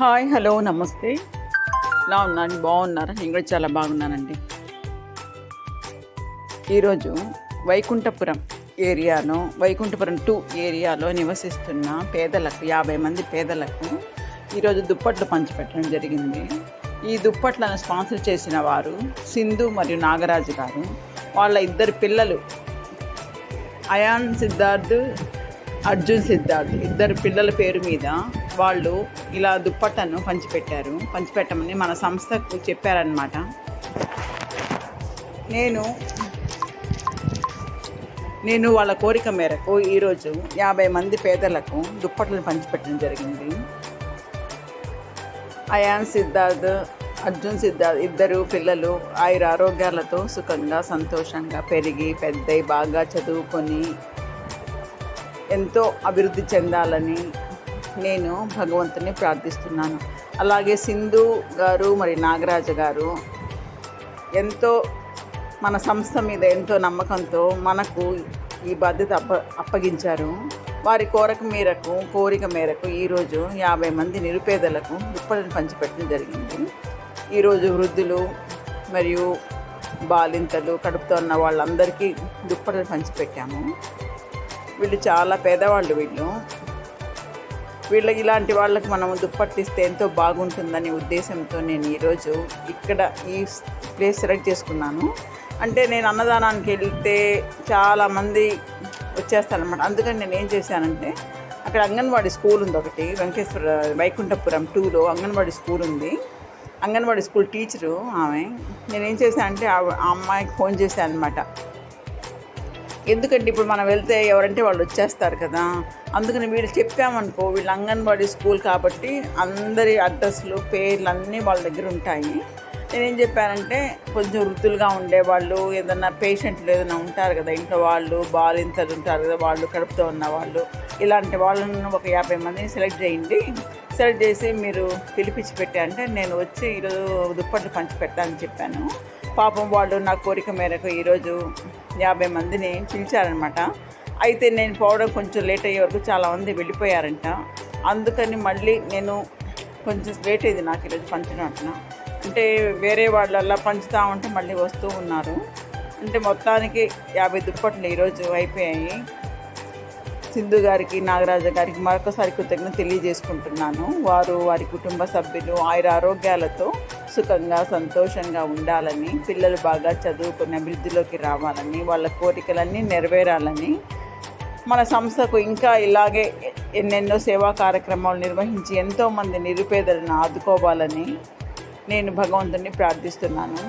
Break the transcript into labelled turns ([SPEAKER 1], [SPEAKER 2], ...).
[SPEAKER 1] Hi hello నమస్తే. ఎలా ఉన్నాను బాగున్నారా? నేను కూడా చాలా బాగున్నానండి. ఈరోజు వైకుంఠపురం ఏరియాలో వైకుంఠపురం టూ ఏరియాలో నివసిస్తున్న పేదలకు యాభై మంది పేదలకు ఈరోజు దుప్పట్లు పంచిపెట్టడం జరిగింది. ఈ దుప్పట్లను స్పాన్సర్ చేసిన వారు సింధు మరియు నాగరాజు గారు. వాళ్ళ ఇద్దరు పిల్లలు అయాన్ సిద్ధార్థ్ అర్జున్ సిద్ధార్థ్. ఇద్దరు పిల్లల పేరు మీద వాళ్ళు ఇలా దుప్పట్టను పంచిపెట్టారు. పంచిపెట్టమని మన సంస్థకు చెప్పారనమాట నేను నేను వాళ్ళ కోరిక మేరకు ఈరోజు యాభై మంది పేదలకు దుప్పట్లను పంచిపెట్టడం జరిగింది. అయాన్ సిద్ధార్థ్ అర్జున్ సిద్ధార్థ్ ఇద్దరు పిల్లలు ఆయుర ఆరోగ్యాలతో సుఖంగా సంతోషంగా పెరిగి పెద్దయి బాగా చదువుకొని ఎంతో అభివృద్ధి చెందాలని నేను భగవంతుని ప్రార్థిస్తున్నాను. అలాగే సింధు గారు మరి నాగరాజ గారు ఎంతో మన సంస్థ మీద ఎంతో నమ్మకంతో మనకు ఈ బాధ్యత అప్ప అప్పగించారు. వారి కోరిక మేరకు కోరిక మేరకు ఈరోజు యాభై మంది నిరుపేదలకు దుప్పటిని పంచిపెట్టడం జరిగింది. ఈరోజు వృద్ధులు మరియు బాలింతలు కడుపుతో ఉన్న వాళ్ళందరికీ దుప్పటిని పంచిపెట్టాము. వీళ్ళు చాలా పేదవాళ్ళు వీళ్ళు. వీళ్ళకి ఇలాంటి వాళ్ళకి మనం దుప్పట్టిస్తే ఎంతో బాగుంటుందనే ఉద్దేశంతో నేను ఈరోజు ఇక్కడ ఈ ప్లేస్ సెలెక్ట్ చేసుకున్నాను. అంటే నేను అన్నదానానికి వెళ్తే చాలామంది వచ్చేస్తారనమాట అందుకని నేను ఏం చేశానంటే అక్కడ అంగన్వాడీ స్కూల్ ఉంది ఒకటి వెంకటేశ్వర వైకుంఠపురం టూలో అంగన్వాడీ స్కూల్ ఉంది. అంగన్వాడీ స్కూల్ టీచరు ఆమె. నేనేం చేశానంటే ఆ ఆ అమ్మాయికి ఫోన్ చేశాను అనమాట ఎందుకంటే ఇప్పుడు మనం వెళ్తే ఎవరంటే వాళ్ళు వచ్చేస్తారు కదా. అందుకని వీళ్ళు చెప్పామనుకో వీళ్ళు అంగన్వాడీ స్కూల్ కాబట్టి అందరి అడ్రస్లు పేర్లు అన్నీ వాళ్ళ దగ్గర ఉంటాయి. నేనేం చెప్పానంటే కొంచెం వృద్ధులుగా ఉండేవాళ్ళు ఏదన్నా పేషెంట్లు ఏదైనా ఉంటారు కదా ఇంట్లో వాళ్ళు బాలింతలు ఉంటారు కదా వాళ్ళు కడుపుతో ఉన్న వాళ్ళు ఇలాంటి వాళ్ళను ఒక యాభై మందిని సెలెక్ట్ చేయండి. సెలెక్ట్ చేసి మీరు పిలిపించి పెట్టా అంటే నేను వచ్చి ఈరోజు దుప్పట్లు పంచి పెట్టాలని చెప్పాను. పాపం వాళ్ళు నా కోరిక మేరకు ఈరోజు యాభై మందిని పిలిచారనమాట అయితే నేను పోవడం కొంచెం లేట్ అయ్యే వరకు చాలామంది వెళ్ళిపోయారంట. అందుకని మళ్ళీ నేను కొంచెం లేట్ అయింది నాకు ఈరోజు పంచడం అట్లా అంటే వేరే వాళ్ళల్లా పంచుతా ఉంటే మళ్ళీ వస్తూ ఉన్నారు. అంటే మొత్తానికి యాభై దుప్పట్లు ఈరోజు అయిపోయాయి. సింధు గారికి నాగరాజ గారికి మరొకసారి కృతజ్ఞత తెలియజేసుకుంటున్నాను. వారు వారి కుటుంబ సభ్యులు ఆయుర ఆరోగ్యాలతో సుఖంగా సంతోషంగా ఉండాలని పిల్లలు బాగా చదువుకుని అభివృద్ధిలోకి రావాలని వాళ్ళ కోరికలన్నీ నెరవేరాలని మన సంస్థకు ఇంకా ఇలాగే ఎన్నెన్నో సేవా కార్యక్రమాలు నిర్వహించి ఎంతోమంది నిరుపేదలను ఆదుకోవాలని నేను భగవంతుని ప్రార్థిస్తున్నాను.